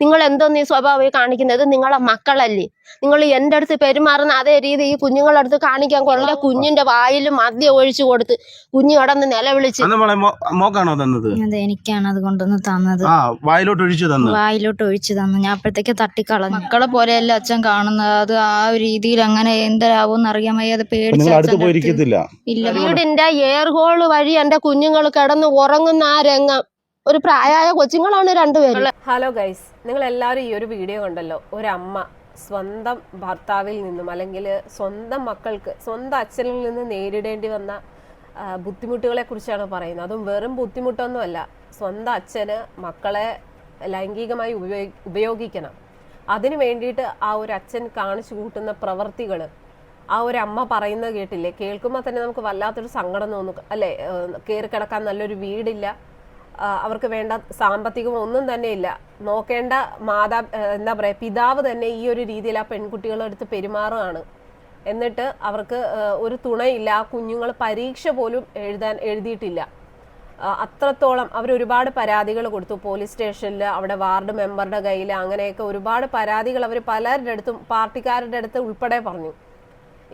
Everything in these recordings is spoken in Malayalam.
നിങ്ങൾ എന്തോന്ന് ഈ സ്വഭാവം കാണിക്കുന്നത് നിങ്ങളെ മക്കളല്ലേ? നിങ്ങൾ എന്റെ അടുത്ത് പെരുമാറുന്ന അതേ രീതി ഈ കുഞ്ഞുങ്ങളെ അടുത്ത് കാണിക്കാൻ കൊണ്ട കുഞ്ഞിന്റെ വായിൽ മദ്യം ഒഴിച്ചു കൊടുത്ത് കുഞ്ഞു കടന്ന് നിലവിളിച്ച്. മോക്കാണോ തന്നത്? അതെ എനിക്കാണ് അത് കൊണ്ടുവന്ന് തന്നത്. ആ വായിലോട്ട് ഒഴിച്ചു തന്നു. വായിലോട്ട് ഒഴിച്ചു തന്നു. ഞാൻ അപ്പോഴത്തേക്ക് തട്ടിക്കളഞ്ഞു. മക്കളെ പോലെയല്ല അച്ഛൻ കാണുന്നത് അത് ആ ഒരു രീതിയിൽ അങ്ങനെ എന്തരാവോന്ന് അറിയാൻ വയ്യ. അത് പേടിച്ച് നിങ്ങൾ അടുത്ത് അച്ഛന്റെ അടുത്ത് പോയിരിക്കത്തില്ല. ഇല്ല. വീടിന്റെ എയർ ഹോൾ വഴി എന്റെ കുഞ്ഞുങ്ങൾ കിടന്ന് ഉറങ്ങുന്ന ആ രംഗം ഒരു പ്രായമായ കൊച്ചുങ്ങളാണ് രണ്ടുപേരും. ഹലോ ഗൈസ് നിങ്ങൾ എല്ലാവരും ഈ ഒരു വീഡിയോ കണ്ടല്ലോ? ഒരു അമ്മ സ്വന്തം ഭർത്താവിൽ നിന്നും അല്ലെങ്കിൽ സ്വന്തം മക്കൾക്ക് സ്വന്തം അച്ഛനിൽ നിന്ന് നേരിടേണ്ടി വന്ന ബുദ്ധിമുട്ടുകളെ കുറിച്ചാണ് പറയുന്നത്. അതും വെറും ബുദ്ധിമുട്ടൊന്നുമല്ല. സ്വന്തം അച്ഛന് മക്കളെ ലൈംഗികമായി ഉപയോഗി ഉപയോഗിക്കണം. അതിനു വേണ്ടിയിട്ട് ആ ഒരു അച്ഛൻ കാണിച്ചു കൂട്ടുന്ന പ്രവർത്തികൾ ആ ഒരു അമ്മ പറയുന്നത് കേട്ടില്ലേ? കേൾക്കുമ്പോൾ തന്നെ നമുക്ക് വല്ലാത്തൊരു സങ്കടം തോന്നും. അല്ലേ? കയറി കിടക്കാൻ നല്ലൊരു വീടില്ല. അവർക്ക് വേണ്ട സാമ്പത്തികം ഒന്നും തന്നെ ഇല്ല. നോക്കേണ്ട മാതാ എന്താ പറയുക പിതാവ് തന്നെ ഈ ഒരു രീതിയിൽ ആ പെൺകുട്ടികളെടുത്ത് പെരുമാറുകയാണ്. എന്നിട്ട് അവർക്ക് ഒരു തുണയില്ല ആ കുഞ്ഞുങ്ങൾ പരീക്ഷ പോലും എഴുതാൻ എഴുതിയിട്ടില്ല. അത്രത്തോളം അവർ ഒരുപാട് പരാതികൾ കൊടുത്തു. പോലീസ് സ്റ്റേഷനിൽ അവിടെ വാർഡ് മെമ്പറുടെ കയ്യിൽ അങ്ങനെയൊക്കെ ഒരുപാട് പരാതികൾ അവർ പലരുടെ അടുത്തും പാർട്ടിക്കാരുടെ അടുത്ത് ഉൾപ്പെടെ പറഞ്ഞു.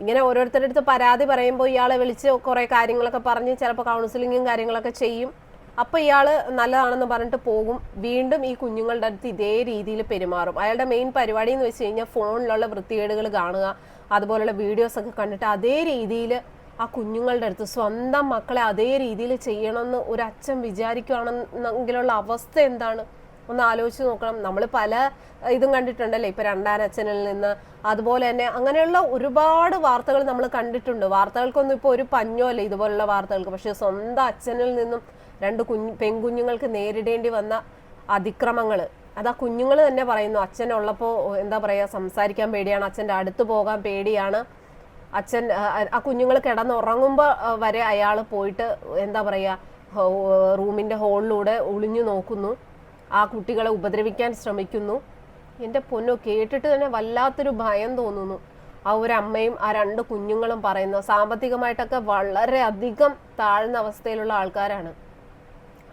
ഇങ്ങനെ ഓരോരുത്തരുടെ അടുത്ത് പരാതി പറയുമ്പോൾ ഇയാളെ വിളിച്ച് കുറേ കാര്യങ്ങളൊക്കെ പറഞ്ഞ് ചിലപ്പോൾ കൗൺസിലിങ്ങും കാര്യങ്ങളൊക്കെ ചെയ്യും. അപ്പോൾ ഇയാൾ നല്ലതാണെന്ന് പറഞ്ഞിട്ട് പോകും. വീണ്ടും ഈ കുഞ്ഞുങ്ങളുടെ അടുത്ത് ഇതേ രീതിയിൽ പെരുമാറും. അയാളുടെ മെയിൻ പരിപാടി എന്ന് വെച്ച് കഴിഞ്ഞാൽ ഫോണിലുള്ള വൃത്തികേടുകൾ കാണുക അതുപോലുള്ള വീഡിയോസ് ഒക്കെ കണ്ടിട്ട് അതേ രീതിയിൽ ആ കുഞ്ഞുങ്ങളുടെ അടുത്ത് സ്വന്തം മക്കളെ അതേ രീതിയിൽ ചെയ്യണമെന്ന് ഒരു അച്ഛൻ വിചാരിക്കുകയാണെന്നെങ്കിലുള്ള അവസ്ഥ എന്താണ്? ഒന്ന് ആലോചിച്ച് നോക്കണം. നമ്മൾ പല ഇതും കണ്ടിട്ടുണ്ടല്ലേ? ഇപ്പൊ രണ്ടാനച്ഛനിൽ നിന്ന് അതുപോലെ തന്നെ അങ്ങനെയുള്ള ഒരുപാട് വാർത്തകൾ നമ്മൾ കണ്ടിട്ടുണ്ട്. വാർത്തകൾക്കൊന്നും ഇപ്പോൾ ഒരു പഞ്ഞോ അല്ലേ ഇതുപോലുള്ള വാർത്തകൾക്ക്. പക്ഷെ സ്വന്തം അച്ഛനിൽ നിന്നും രണ്ട് കുഞ്ഞ് പെൺകുഞ്ഞുങ്ങൾക്ക് നേരിടേണ്ടി വന്ന അതിക്രമങ്ങൾ അത് ആ കുഞ്ഞുങ്ങൾ തന്നെ പറയുന്നു. അച്ഛനുള്ളപ്പോൾ എന്താ പറയുക സംസാരിക്കാൻ പേടിയാണ്. അച്ഛന്റെ അടുത്ത് പോകാൻ പേടിയാണ്. അച്ഛൻ ആ, ആ കുഞ്ഞുങ്ങൾ കിടന്നുറങ്ങുമ്പോൾ വരെ അയാൾ പോയിട്ട് എന്താ പറയുക റൂമിന്റെ ഹോളിലൂടെ ഒളിഞ്ഞു നോക്കുന്നു. ആ കുട്ടികളെ ഉപദ്രവിക്കാൻ ശ്രമിക്കുന്നു. എന്റെ പൊന്നോ കേട്ടിട്ട് തന്നെ വല്ലാത്തൊരു ഭയം തോന്നുന്നു. ആ ഒരു അമ്മയും ആ രണ്ട് കുഞ്ഞുങ്ങളും പറയുന്ന സാമ്പത്തികമായിട്ടൊക്കെ വളരെ അധികം താഴ്ന്ന അവസ്ഥയിലുള്ള ആൾക്കാരാണ്.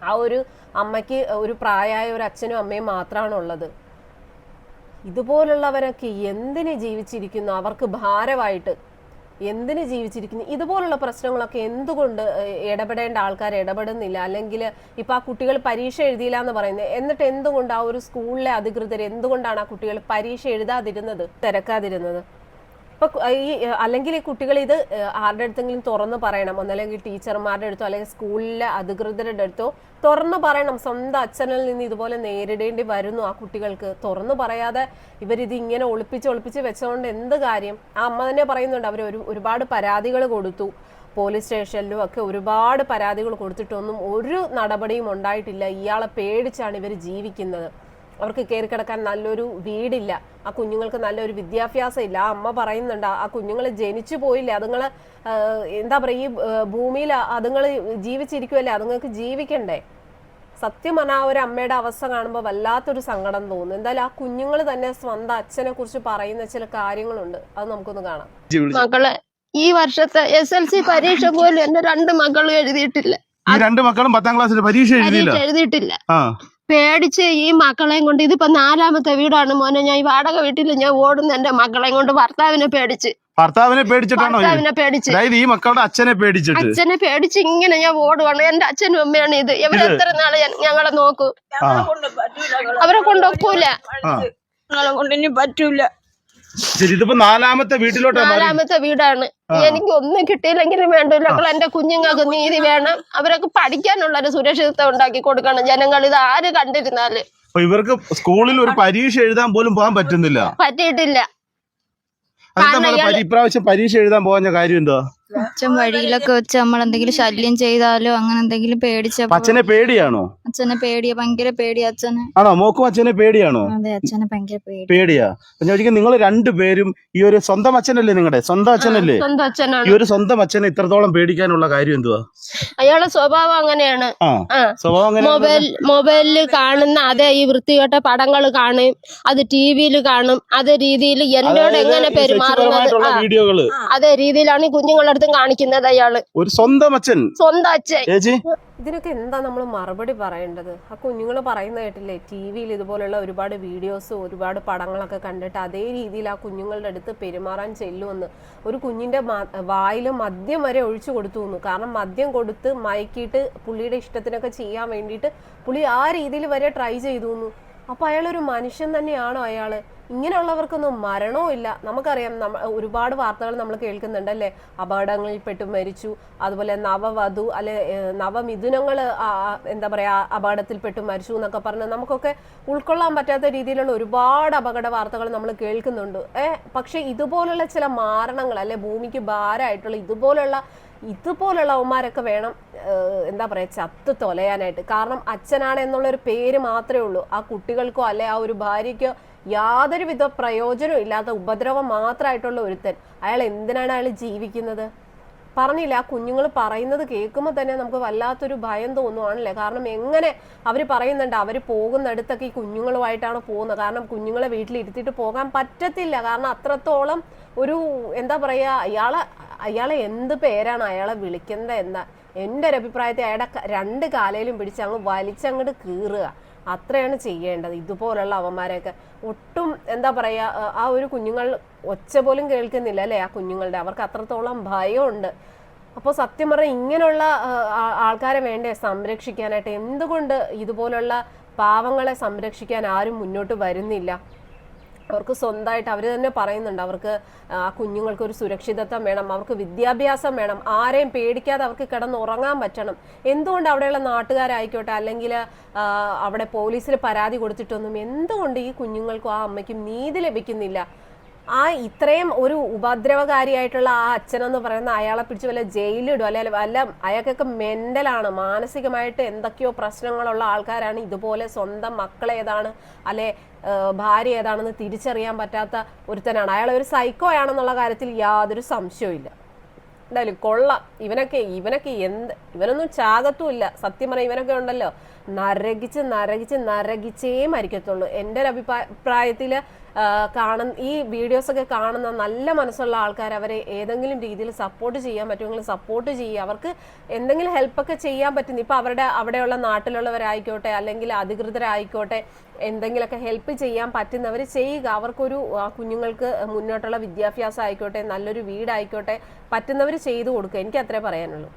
ആ ഒരു അമ്മയ്ക്ക് ഒരു പ്രായമായ ഒരു അച്ഛനും അമ്മയും മാത്രമാണ് ഉള്ളത് ഇതുപോലുള്ളവരൊക്കെ എന്തിന് ജീവിച്ചിരിക്കുന്നു? അവർക്ക് ഭാരമായിട്ട് എന്തിന് ജീവിച്ചിരിക്കുന്നു? ഇതുപോലുള്ള പ്രശ്നങ്ങളൊക്കെ എന്തുകൊണ്ട് ഇടപെടേണ്ട ആൾക്കാർ ഇടപെടുന്നില്ല? അല്ലെങ്കിൽ ഇപ്പൊ ആ കുട്ടികൾ പരീക്ഷ എഴുതിയില്ല എന്ന് പറയുന്നത് എന്നിട്ട് എന്തുകൊണ്ട് ആ ഒരു സ്കൂളിലെ അധികൃതർ എന്തുകൊണ്ടാണ് ആ കുട്ടികൾ പരീക്ഷ എഴുതാതിരുന്നത് തിരക്കാതിരുന്നത്? ഇപ്പൊ ഈ അല്ലെങ്കിൽ ഈ കുട്ടികൾ ഇത് ആരുടെ അടുത്തെങ്കിലും തുറന്ന് പറയണം. ഒന്നല്ലെങ്കിൽ ടീച്ചർമാരുടെ അടുത്തോ അല്ലെങ്കിൽ സ്കൂളിലെ അധികൃതരുടെ അടുത്തോ തുറന്ന് പറയണം. സ്വന്തം അച്ഛനിൽ നിന്ന് ഇതുപോലെ നേരിടേണ്ടി വരുന്നു ആ കുട്ടികൾക്ക്. തുറന്നു പറയാതെ ഇവരിത് ഇങ്ങനെ ഒളിപ്പിച്ച് ഒളിപ്പിച്ച് വെച്ചതുകൊണ്ട് എന്ത് കാര്യം? ആ അമ്മ തന്നെ പറയുന്നുണ്ട് അവർ ഒരു ഒരുപാട് പരാതികൾ കൊടുത്തു. പോലീസ് സ്റ്റേഷനിലും ഒക്കെ ഒരുപാട് പരാതികൾ കൊടുത്തിട്ടൊന്നും ഒരു നടപടിയും ഉണ്ടായിട്ടില്ല. ഇയാളെ പേടിച്ചാണ് ഇവർ ജീവിക്കുന്നത്. അവർക്ക് കയറി കിടക്കാൻ നല്ലൊരു വീടില്ല. ആ കുഞ്ഞുങ്ങൾക്ക് നല്ലൊരു വിദ്യാഭ്യാസം ഇല്ല ആ അമ്മ പറയുന്നുണ്ട് ആ കുഞ്ഞുങ്ങൾ ജനിച്ചു പോയില്ലേ അതുങ്ങൾ എന്താ പറയുക ഈ ഭൂമിയിൽ അതുങ്ങൾ ജീവിച്ചിരിക്കുമല്ലേ അതുങ്ങൾക്ക് ജീവിക്കണ്ടേ? സത്യം പറഞ്ഞാൽ ആ ഒരു അമ്മയുടെ അവസ്ഥ കാണുമ്പോൾ വല്ലാത്തൊരു സങ്കടം തോന്നുന്നു എന്തായാലും ആ കുഞ്ഞുങ്ങൾ തന്നെ സ്വന്തം അച്ഛനെ കുറിച്ച് പറയുന്ന ചില കാര്യങ്ങളുണ്ട്. അത് നമുക്കൊന്ന് കാണാം. മക്കളെ ഈ വർഷത്തെ എസ് എൽ സി പരീക്ഷ പോലും എന്റെ രണ്ട് മക്കളും എഴുതിയിട്ടില്ല. ഈ രണ്ട് മക്കളും പത്താം ക്ലാസ്സിൽ പരീക്ഷ എഴുതിയില്ല? എഴുതിയിട്ടില്ല. ആ. പേടിച്ച് ഈ മക്കളെയും കൊണ്ട് ഇതിപ്പോ നാലാമത്തെ വീടാണ് മോനെ. ഞാൻ ഈ വാടക വീട്ടിൽ ഞാൻ ഓടുന്ന എന്റെ മക്കളെയും കൊണ്ട് ഭർത്താവിനെ പേടിച്ച്. ഭർത്താവിനെ പേടിച്ചിട്ടാണോ ഭർത്താവിനെ പേടിച്ച്. അതായത് ഈ മക്കളുടെ അച്ഛനെ പേടിച്ചിട്ട്. അച്ഛനെ പേടിച്ച് ഇങ്ങനെ ഞാൻ ഓടുവാണ്. എന്റെ അച്ഛനും അമ്മയാണ് ഇത്. ഇവർ എത്ര നാൾ ഞാൻ- ഞങ്ങളെ നോക്കൂ. അവരെ കൊണ്ടൊക്കൂല ഞങ്ങളെ കൊണ്ട് ഇനി പറ്റൂല. ശരി ഇതിപ്പോ നാലാമത്തെ വീട്ടിലോട്ടാണ് നാലാമത്തെ വീടാണ്. എനിക്ക് ഒന്നും കിട്ടിയില്ലെങ്കിലും വേണ്ടല്ലോ എന്റെ കുഞ്ഞുങ്ങൾക്ക് നീതി വേണം. അവരൊക്കെ പഠിക്കാനുള്ള ഒരു സുരക്ഷിതത്വം ഉണ്ടാക്കി കൊടുക്കണം. ജനങ്ങൾ ഇത് ആര് കണ്ടിരുന്നാൽ? അപ്പൊ ഇവർക്ക് സ്കൂളിൽ ഒരു പരീക്ഷ എഴുതാൻ പോലും പോകാൻ പറ്റുന്നില്ല. പറ്റിയിട്ടില്ല. ഇപ്രാവശ്യം പരീക്ഷ എഴുതാൻ പോകാൻ കാര്യം എന്താ അച്ഛൻ വഴിയിലൊക്കെ വെച്ച് നമ്മൾ എന്തെങ്കിലും ശല്യം ചെയ്താലോ അങ്ങനെ എന്തെങ്കിലും പേടിച്ച അച്ഛനെ പേടിയാണോ? അച്ഛനെ പേടിയാ ഭയങ്കര പേടി അച്ഛനെ. ആണോ? മോക്കും അച്ഛനെ പേടിയാണോ? അതെ അച്ഛനെ ഭയങ്കര പേടി പേടിയാ. ഞാൻ ചോദിക്കുന്നത് നിങ്ങൾ രണ്ടുപേരും ഈ ഒരു സ്വന്തം അച്ഛനല്ലേ നിങ്ങളുടെ സ്വന്തം അച്ഛനല്ലേ? സ്വന്തം ഈ ഒരു സ്വന്തം അച്ഛനെ ഇത്രത്തോളം പേടിക്കാനുള്ള കാര്യം എന്തുവാ? അയാളെ സ്വഭാവം അങ്ങനെയാണ്. സ്വഭാവം അങ്ങനെ മൊബൈൽ മൊബൈലിൽ കാണുന്ന അതേ ഈ വൃത്തികെട്ട പടങ്ങൾ കാണും അത് ടി വിയിൽ കാണും അതേ രീതിയിൽ എന്നോട് എങ്ങനെ പെരുമാറുന്നത്? അതേ രീതിയിലാണ് ഈ കുഞ്ഞുങ്ങളുടെ അടുത്തും കാണിക്കുന്നത് അയാൾ. ഒരു സ്വന്തം അച്ഛൻ. സ്വന്തം അച്ഛൻ. ഇതിനൊക്കെ എന്താ നമ്മൾ മറുപടി പറയേണ്ടത്? ആ കുഞ്ഞുങ്ങൾ പറയുന്ന കേട്ടില്ലേ ടി വിയിൽ ഇതുപോലുള്ള ഒരുപാട് വീഡിയോസ് ഒരുപാട് പടങ്ങളൊക്കെ കണ്ടിട്ട് അതേ രീതിയിൽ ആ കുഞ്ഞുങ്ങളുടെ അടുത്ത് പെരുമാറാൻ ചെല്ലുമെന്ന്. ഒരു കുഞ്ഞിന്റെ വായിൽ മദ്യം വരെ ഒഴിച്ചു കൊടുത്തു എന്ന് കാരണം മദ്യം കൊടുത്ത് മയക്കിയിട്ട് പുള്ളിയുടെ ഇഷ്ടത്തിനൊക്കെ ചെയ്യാൻ വേണ്ടിയിട്ട് പുള്ളി ആ രീതിയിൽ വരെ ട്രൈ ചെയ്തു എന്ന് അപ്പൊ അയാൾ ഒരു മനുഷ്യൻ തന്നെയാണോ അയാൾ? ഇങ്ങനെയുള്ളവർക്കൊന്നും മരണവും ഇല്ല. നമുക്കറിയാം നമ്മ ഒരുപാട് വാർത്തകൾ നമ്മൾ കേൾക്കുന്നുണ്ട് കേൾക്കുന്നുണ്ടല്ലേ അപകടങ്ങളിൽപ്പെട്ട് മരിച്ചു അതുപോലെ നവവധു അല്ലെ നവമിഥുനങ്ങൾ എന്താ പറയാ അപകടത്തിൽപ്പെട്ട് മരിച്ചു എന്നൊക്കെ പറഞ്ഞ് നമുക്കൊക്കെ ഉൾക്കൊള്ളാൻ പറ്റാത്ത രീതിയിലുള്ള ഒരുപാട് അപകട വാർത്തകൾ നമ്മൾ കേൾക്കുന്നുണ്ട്. ഏഹ് പക്ഷെ ഇതുപോലുള്ള ചില മാരണങ്ങൾ അല്ലെ ഭൂമിക്ക് ഭാരമായിട്ടുള്ള ഇതുപോലുള്ള ഇതുപോലുള്ള അവന്മാരൊക്കെ വേണം എന്താ പറയുക ചത്ത് തൊലയാനായിട്ട്. കാരണം അച്ഛനാണ് എന്നുള്ളൊരു പേര് മാത്രമേ ഉള്ളൂ. ആ കുട്ടികൾക്കോ അല്ലെ ആ ഒരു ഭാര്യയ്ക്കോ യാതൊരുവിധ പ്രയോജനവും ഇല്ലാത്ത ഉപദ്രവം മാത്രമായിട്ടുള്ള ഒരുത്തൻ. അയാൾ എന്തിനാണ് അയാൾ ജീവിക്കുന്നത്? പറഞ്ഞില്ല. ആ കുഞ്ഞുങ്ങൾ പറയുന്നത് കേൾക്കുമ്പോൾ തന്നെ നമുക്ക് വല്ലാത്തൊരു ഭയം തോന്നുവാണല്ലേ? കാരണം എങ്ങനെ അവർ പറയുന്നുണ്ട് അവർ പോകുന്നിടത്തൊക്കെ ഈ കുഞ്ഞുങ്ങളുമായിട്ടാണ് പോകുന്നത്. കാരണം കുഞ്ഞുങ്ങളെ വീട്ടിൽ ഇരുത്തിയിട്ട് പോകാൻ പറ്റത്തില്ല. കാരണം അത്രത്തോളം ഒരു എന്താ പറയുക അയാളെ അയാളെ എന്ത് പേരാണ് അയാളെ വിളിക്കുന്നത് എന്താ എന്റെ ഒരു അഭിപ്രായത്തിൽ അയാളുടെ രണ്ട് കാലയിലും പിടിച്ച് അങ്ങ് വലിച്ചങ്ങോട്ട് കീറുക. അത്രയാണ് ചെയ്യേണ്ടത്. ഇതുപോലുള്ള അവന്മാരെയൊക്കെ ഒട്ടും എന്താ പറയുക ആ ഒരു കുഞ്ഞുങ്ങൾ ഒച്ച പോലും കേൾക്കുന്നില്ല അല്ലേ ആ കുഞ്ഞുങ്ങളുടെ? അവർക്ക് അത്രത്തോളം ഭയമുണ്ട്. അപ്പോൾ സത്യം പറഞ്ഞാൽ ഇങ്ങനെയുള്ള ആൾക്കാരെ വേണ്ടേ സംരക്ഷിക്കാനായിട്ട്? എന്തുകൊണ്ട് ഇതുപോലുള്ള പാവങ്ങളെ സംരക്ഷിക്കാൻ ആരും മുന്നോട്ട് വരുന്നില്ല? അവർക്ക് സ്വന്തമായിട്ട് അവർ തന്നെ പറയുന്നുണ്ട്. അവർക്ക് ആ കുഞ്ഞുങ്ങൾക്ക് ഒരു സുരക്ഷിതത്വം വേണം അവർക്ക് വിദ്യാഭ്യാസം വേണം ആരെയും പേടിക്കാതെ അവർക്ക് കിടന്ന് ഉറങ്ങാൻ പറ്റണം. എന്തുകൊണ്ട് അവിടെയുള്ള നാട്ടുകാരായിക്കോട്ടെ അല്ലെങ്കിൽ അവിടെ പോലീസിൽ പരാതി കൊടുത്തിട്ടൊന്നും എന്തുകൊണ്ട് ഈ കുഞ്ഞുങ്ങൾക്കും ആ അമ്മയ്ക്കും നീതി ലഭിക്കുന്നില്ല? ആ ഇത്രയും ഒരു ഉപദ്രവകാരിയായിട്ടുള്ള ആ അച്ഛനെന്ന് പറയുന്ന അയാളെ പിടിച്ച് വല്ല ജയിലിടും അല്ലെ വല്ല അയാൾക്കൊക്കെ മെന്റലാണ്. മാനസികമായിട്ട് എന്തൊക്കെയോ പ്രശ്നങ്ങളുള്ള ആൾക്കാരാണ്. ഇതുപോലെ സ്വന്തം മക്കളെ ഏതാണ് അല്ലെ ഭാര്യ ഏതാണെന്ന് തിരിച്ചറിയാൻ പറ്റാത്ത ഒരുത്തനാണ്. അയാൾ ഒരു സൈക്കോ ആണെന്നുള്ള കാര്യത്തിൽ യാതൊരു സംശയവും ഇല്ല എന്തായാലും കൊള്ളാം. ഇവനൊക്കെ ഇവനൊക്കെ എന്ത് ഇവനൊന്നും ചാകത്തുമില്ല. സത്യം പറയാം ഇവനൊക്കെ ഉണ്ടല്ലോ. നരകിച്ച് നരകിച്ച് നരകിച്ചേ മരിക്കത്തുള്ളൂ. എന്റെ ഒരു അഭിപ്രായത്തിൽ കാണുന്ന ഈ വീഡിയോസൊക്കെ കാണുന്ന നല്ല മനസ്സുള്ള ആൾക്കാർ അവരെ ഏതെങ്കിലും രീതിയിൽ സപ്പോർട്ട് ചെയ്യാൻ പറ്റുമെങ്കിൽ സപ്പോർട്ട് ചെയ്യുക. അവർക്ക് എന്തെങ്കിലും ഹെൽപ്പൊക്കെ ചെയ്യാൻ പറ്റുന്നു ഇപ്പം അവരുടെ അവിടെയുള്ള നാട്ടിലുള്ളവരായിക്കോട്ടെ അല്ലെങ്കിൽ അധികൃതരായിക്കോട്ടെ എന്തെങ്കിലുമൊക്കെ ഹെൽപ്പ് ചെയ്യാൻ പറ്റുന്നവർ ചെയ്യുക. അവർക്കൊരു കുഞ്ഞുങ്ങൾക്ക് മുന്നോട്ടുള്ള വിദ്യാഭ്യാസം ആയിക്കോട്ടെ നല്ലൊരു വീടായിക്കോട്ടെ പറ്റുന്നവർ ചെയ്തു കൊടുക്കുക. എനിക്ക് അത്രേ പറയാനുള്ളൂ.